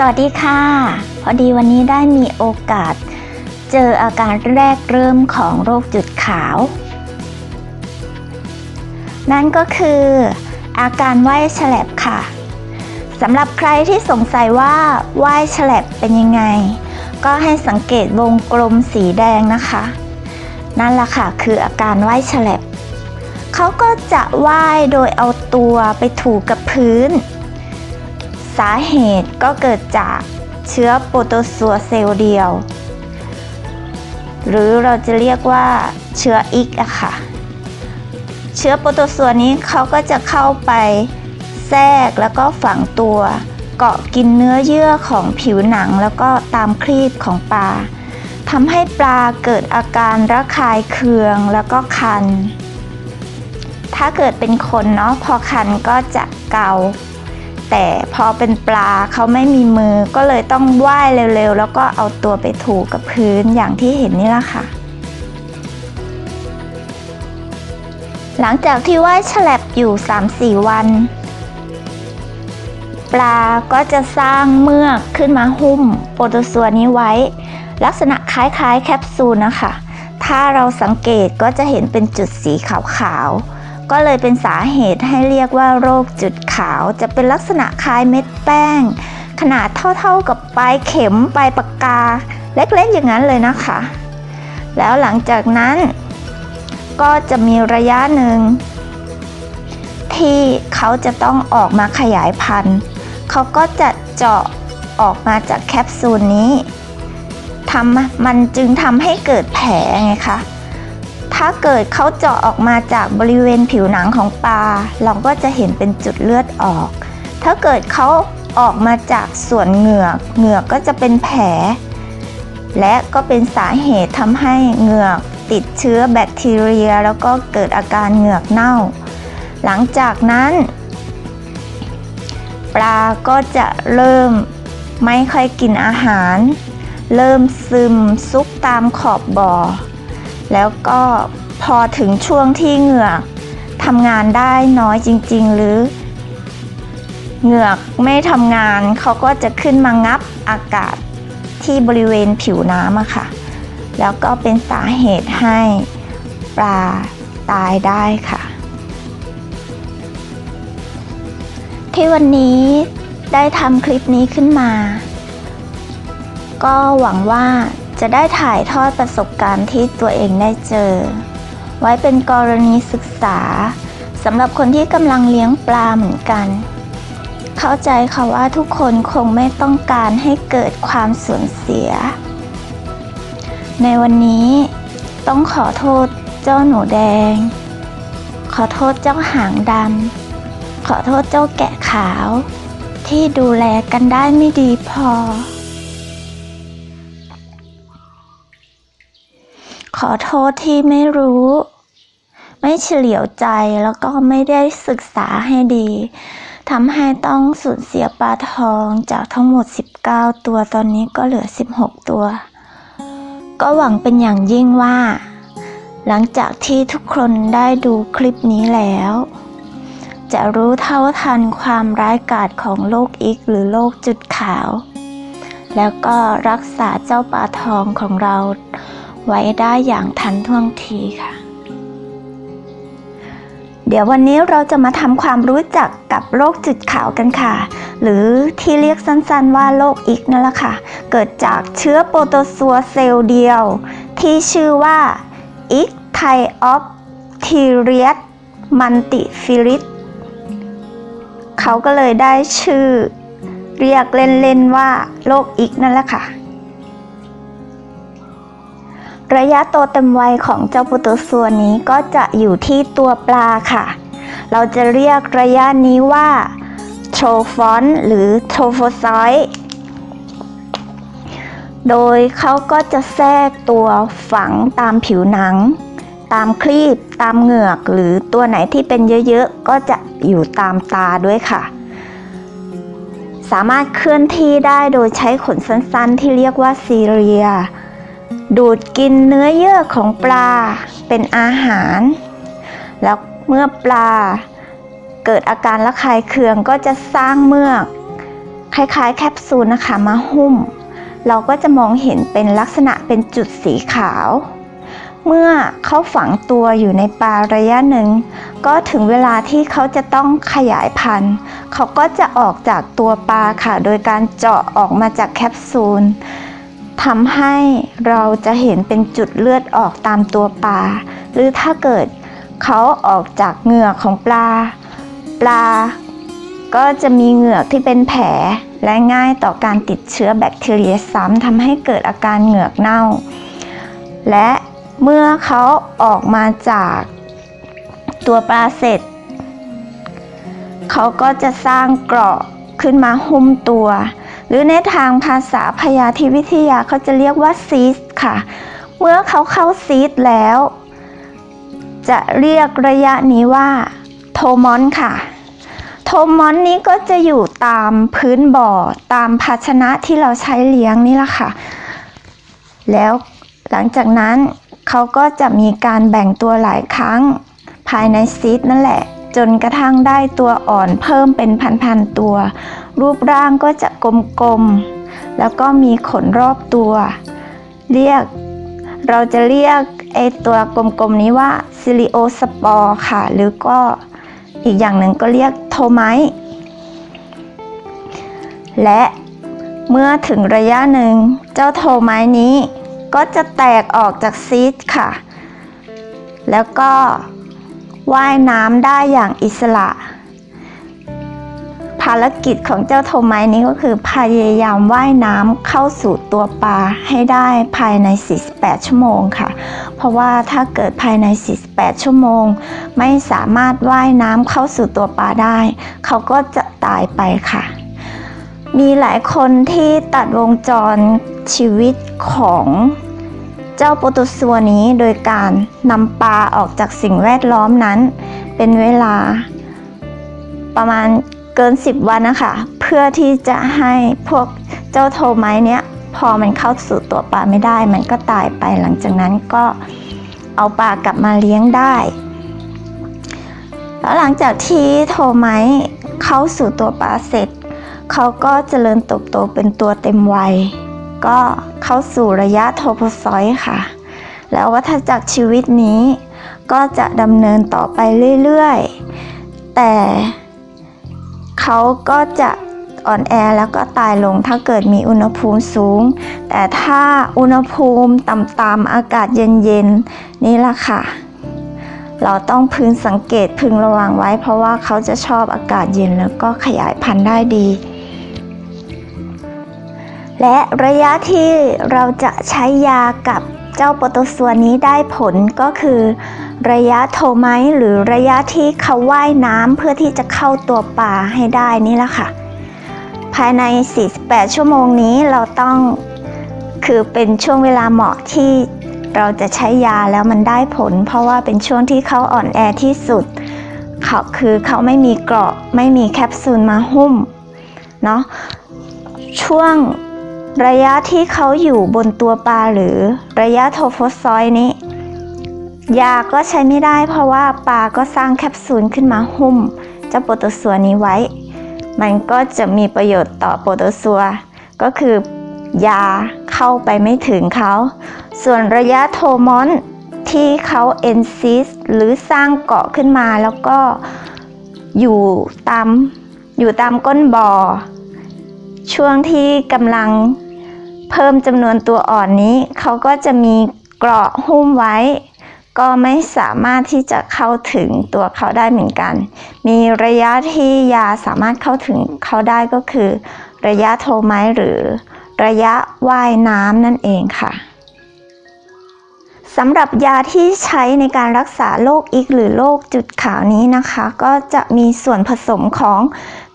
สวัสดีค่ะ พอดีวันนี้ได้มีโอกาส เจออาการแรกเริ่มของโรคจุดขาว นั่นก็คือ อาการไหวแฉลบค่ะสำหรับใครที่สงสัยว่าไหวแฉลบเป็นยังไง ก็ให้สังเกตวงกลมสีแดงนะคะ นั่นแหละค่ะคืออาการไหวแฉลบเขาก็จะไหวโดยเอาตัวไปถูกับพื้น สาเหตุก็เกิดจากเชื้อโปรโตซัวเซลล์เดียว หรือเราจะเรียกว่าเชื้ออิกอะค่ะ เชื้อโปรโตซัวนี้เขาก็จะเข้าไปแทรกแล้วก็ฝังตัว เกาะกินเนื้อเยื่อของผิวหนังแล้วก็ตามครีบของปลาทำให้ปลาเกิดอาการระคายเคืองแล้วก็คัน ถ้าเกิดเป็นคนเนาะพอคันก็จะเกา แต่พอเป็นปลาเขาไม่มีมือก็เลยต้องว่ายเร็วๆ แล้วก็เอาตัวไปถูกับพื้นอย่างที่เห็นนี่แหละค่ะ หลังจากที่ว่ายฉลับอยู่ 3-4 วัน ปลาก็จะสร้างเมือกขึ้นมาหุ้มโปรโตซัวนี้ไว้ ลักษณะคล้ายๆแคปซูลนะคะ ถ้าเราสังเกตก็จะเห็นเป็นจุดสีขาวๆ ก็เลยเป็นสาเหตุให้เรียกว่าโรคจุดขาว จะเป็นลักษณะคล้ายเม็ดแป้ง ขนาดเท่าๆกับปลายเข็มปลายปากกา เล็กๆอย่างนั้นเลยนะคะ แล้วหลังจากนั้น ก็จะมีระยะหนึ่ง ที่เขาจะต้องออกมาขยายพันธุ์ เขาก็จะเจาะออกมาจากแคปซูลนี้ทำมันจึงทำให้เกิดแผลไงคะ ถ้าเกิดเขาเจาะออกมาจากบริเวณผิวหนังของปลาเราก็จะเห็นเป็นจุดเลือดออก ถ้าเกิดเขาออกมาจากส่วนเหงือก เหงือกก็จะเป็นแผล และก็เป็นสาเหตุทำให้เหงือกติดเชื้อแบคทีเรีย แล้วก็เกิดอาการเหงือกเน่า หลังจากนั้น ปลาก็จะเริ่มไม่ค่อยกินอาหาร เริ่มซึมซุกตามขอบบ่อ แล้วก็พอถึงช่วงที่เหงือกทำงานได้น้อยจริง ๆ หรือ เหงือกไม่ทำงานเขาก็จะขึ้นมางับอากาศที่บริเวณผิวน้ำอะค่ะ แล้วก็เป็นสาเหตุให้ปลาตายได้ค่ะ ที่วันนี้ได้ทำคลิปนี้ขึ้นมา ก็หวังว่า จะได้ถ่ายทอดประสบการณ์ที่ตัวเองได้เจอ ไว้เป็นกรณีศึกษาสำหรับคนที่กำลังเลี้ยงปลาเหมือนกัน เข้าใจค่ะว่าทุกคนคงไม่ต้องการให้เกิดความสูญเสีย ในวันนี้ต้องขอโทษเจ้าหนูแดง ขอโทษเจ้าหางดำขอโทษเจ้าแกะขาว ที่ดูแลกันได้ไม่ดีพอ ขอโทษที่ไม่รู้ ไม่เฉลียวใจแล้วก็ไม่ได้ศึกษาให้ดีทำให้ต้องสูญเสียปลาทองจากทั้งหมด 19 ตัวตอนนี้ก็เหลือ 16 ตัว ก็หวังเป็นอย่างยิ่งว่า หลังจากที่ทุกคนได้ดูคลิปนี้แล้ว จะรู้เท่าทันความร้ายกาจของโรคอิกหรือโรคจุดขาว แล้วก็รักษาเจ้าปลาทองของเรา ไว้ได้อย่างทันท่วงทีค่ะ เดี๋ยววันนี้เราจะมาทำความรู้จักกับโรคจุดขาวกันค่ะ หรือที่เรียกสั้นๆว่าโรคอิกนั่นแหละค่ะ เกิดจากเชื้อโปรโตซัวเซลล์เดียว ที่ชื่อว่าอิกไทออฟทีเรียสมันติฟิลิสเขาก็เลยได้ชื่อ เรียกเล่นๆว่าโรคอิกนั่นแหละค่ะ ระยะโตเต็มวัยของเจ้าปรโตซัวนนี้ก็จะอยู่ที่ตัวปลาค่ะ เราจะเรียกระยะนี้ว่าโทรฟอนหรือโทรโฟซอยด์โดยเขาก็จะแทรกตัวฝังตามผิวหนัง ตามครีบ ตามเหงือก หรือตัวไหนที่เป็นเยอะๆ ก็จะอยู่ตามตาด้วยค่ะ สามารถเคลื่อนที่ได้โดยใช้ขนสั้นๆ ที่เรียกว่าซีเรีย ดูดกินเนื้อเยื่อของปลาเป็นอาหาร แล้วเมื่อปลาเกิดอาการระคายเคืองก็จะสร้างเมือก คล้ายๆ แคปซูลนะคะมาหุ้ม เราก็จะมองเห็นเป็นลักษณะเป็นจุดสีขาว เมื่อเขาฝังตัวอยู่ในปลาระยะหนึ่ง ก็ถึงเวลาที่เขาจะต้องขยายพันธุ์ เขาก็จะออกจากตัวปลาค่ะ โดยการเจาะออกมาจากแคปซูล ทำให้เราจะเห็นเป็นจุดเลือดออกตามตัวปลา หรือถ้าเกิดเขาออกจากเหงือกของปลา ปลา ก็จะมีเหงือกที่เป็นแผล และง่ายต่อการติดเชื้อแบคทีเรียซ้ำทำให้เกิดอาการเหงือกเน่า และเมื่อเขาออกมาจากตัวปลาเสร็จ เขาก็จะสร้างเกราะขึ้นมาหุ้มตัว หรือในทางภาษาพยาธิวิทยาเขาจะเรียกว่าซีสค่ะ เมื่อเขาเข้าซีสแล้ว จะเรียกระยะนี้ว่าโทมอนค่ะ โทมอนนี้ก็จะอยู่ตามพื้นบ่อตามภาชนะที่เราใช้เลี้ยงนี่แหละค่ะ แล้วหลังจากนั้นเขาก็จะมีการแบ่งตัวหลายครั้งภายในซีดนั่นแหละ จนกระทั่งได้ตัวอ่อนเพิ่มเป็นพันๆตัว รูปร่างก็จะกลมๆ แล้วก็มีขนรอบตัว เรียก เราจะเรียกไอตัวกลมๆนี้ว่าซิลิโอสปอร์ค่ะ หรือก็อีกอย่างหนึ่งก็เรียกโทไมต์และเมื่อถึงระยะหนึ่ง เจ้าโทไมต์นี้ ก็จะแตกออกจากซีดค่ะ แล้วก็ว่ายน้ำได้อย่างอิสระารกิจของเจ้าโทไมนี้ก็คือพยายามว่ายน้ำเข้าสู่ตัวปลาให้ได้ภายใน 48 ชั่วโมงค่ะ เพราะว่าถ้าเกิดภายใน 48 ชั่วโมง ไม่สามารถว่ายน้ำเข้าสู่ตัวปลาได้ เขาก็จะตายไปค่ะ มีหลายคนที่ตัดวงจรชีวิตของเจ้าโปรโตซัวนี้โดยการนำปลาออกจากสิ่งแวดล้อมนั้น เป็นเวลาประมาณ เกิน 10 วันนะคะ เพื่อที่จะให้พวกเจ้าโทไม้เนี้ยพอมันเข้าสู่ตัวปลาไม่ได้ มันก็ตายไปหลังจากนั้นก็เอาปลากลับมาเลี้ยงได้ แล้วหลังจากที่โทไม้เข้าสู่ตัวปลาเสร็จ เขาก็เจริญเติบโตเป็นตัวเต็มวัย ก็เข้าสู่ระยะโทโพซอยด์ค่ะ แล้ววัฏจักรชีวิตนี้ก็จะดำเนินต่อไปเรื่อยๆ แต่ เขาก็จะอ่อนแอแล้วก็ตายลงถ้าเกิดมีอุณหภูมิสูง แต่ถ้าอุณหภูมิต่ำๆอากาศเย็นๆนี่ละค่ะ เราต้องพึงสังเกตพึงระวังไว้ เพราะว่าเขาจะชอบอากาศเย็นแล้วก็ขยายพันธุ์ได้ดี และระยะที่เราจะใช้ยากับเจ้าโปรโตซัวนี้ได้ผลก็คือ ระยะโทไมหรือระยะที่เขาว่ายน้ำเพื่อที่จะเข้าตัวปลาให้ได้นี่แหละค่ะ ภายใน 48 ชั่วโมงนี้เราต้องคือเป็นช่วงเวลาเหมาะที่เราจะใช้ยาแล้วมันได้ผล เพราะว่าเป็นช่วงที่เขาอ่อนแอที่สุดเขาคือเขาไม่มีเกราะไม่มีแคปซูลมาหุ้มเนาะช่วงระยะที่เขาอยู่บนตัวปลาหรือระยะโทโฟซอยด์นี้ ยาก็ใช้ไม่ได้เพราะว่าปลาก็สร้างแคปซูลขึ้นมาหุ้ม เจ้าโปรโตซัวนี้ไว้ มันก็จะมีประโยชน์ต่อโปรโตซัว ก็คือยาเข้าไปไม่ถึงเขา ส่วนระยะโทมอนที่เขาเอนซิสหรือสร้างเกาะขึ้นมาแล้วก็อยู่ตามอยู่ตามก้นบ่อ ช่วงที่กำลังเพิ่มจำนวนตัวอ่อนนี้ เขาก็จะมีเกราะหุ้มไว้ ก็ไม่สามารถที่จะเข้าถึงตัวเขาได้เหมือนกัน มีระยะที่ยาสามารถเข้าถึงเขาได้ก็คือ ระยะโทไมต์หรือระยะว่ายน้ำนั่นเองค่ะสำหรับยาที่ใช้ในการรักษาโรคอิกหรือโรคจุดขาวนี้นะคะ ก็จะมีส่วนผสมของ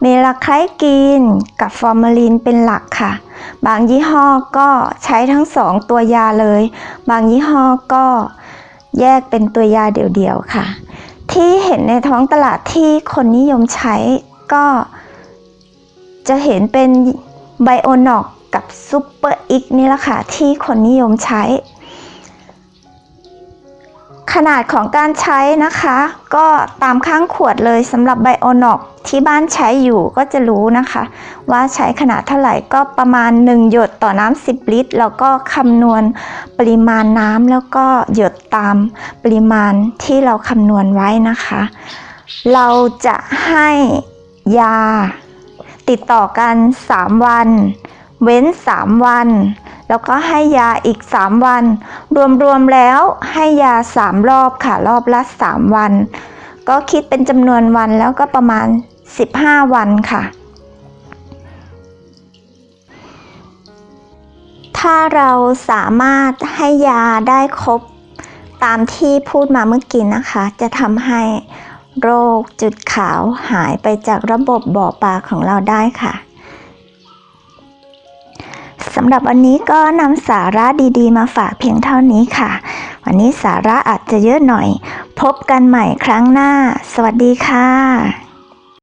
เมลาไคลกีนกับฟอร์มาลินเป็นหลักค่ะ บางยี่ห้อก็ใช้ทั้งสองตัวยาเลย บางยี่ห้อก็ แยกเป็นตัวยาเดี่ยวๆค่ะ ที่เห็นในท้องตลาดที่คนนิยมใช้ก็จะเห็นเป็นไบโอนอกกับซูเปอร์อิกนี่แหละค่ะที่คนนิยมใช้ ขนาดของการใช้นะคะ ก็ตามข้างขวดเลยสำหรับไบโอนอกที่บ้านใช้อยู่ก็จะรู้นะคะ ว่าใช้ขนาดเท่าไหร่ก็ประมาณ 1 หยดต่อน้ำ10 ลิตร แล้วก็คำนวณปริมาณน้ำแล้วก็หยดตามปริมาณที่เราคำนวณไว้นะคะ เราจะให้ยาติดต่อกัน 3 วัน เว้น 3 วัน แล้วก็ให้ยาอีก 3 วัน รวมๆแล้วให้ยา 3 รอบค่ะ รอบละ 3 วัน ก็คิดเป็นจำนวนวันแล้วก็ประมาณ 15 วันค่ะ ถ้าเราสามารถให้ยาได้ครบตามที่พูดมาเมื่อกี้นะคะ จะทำให้โรคจุดขาวหายไปจากระบบบ่อปลาของเราได้ค่ะำหรับวันนี้ก็นำสาระดีๆ มาฝากเพียงเท่านี้ค่ะ วันนี้สาระอาจจะเยอะหน่อย พบกันใหม่ครั้งหน้า สวัสดีค่ะ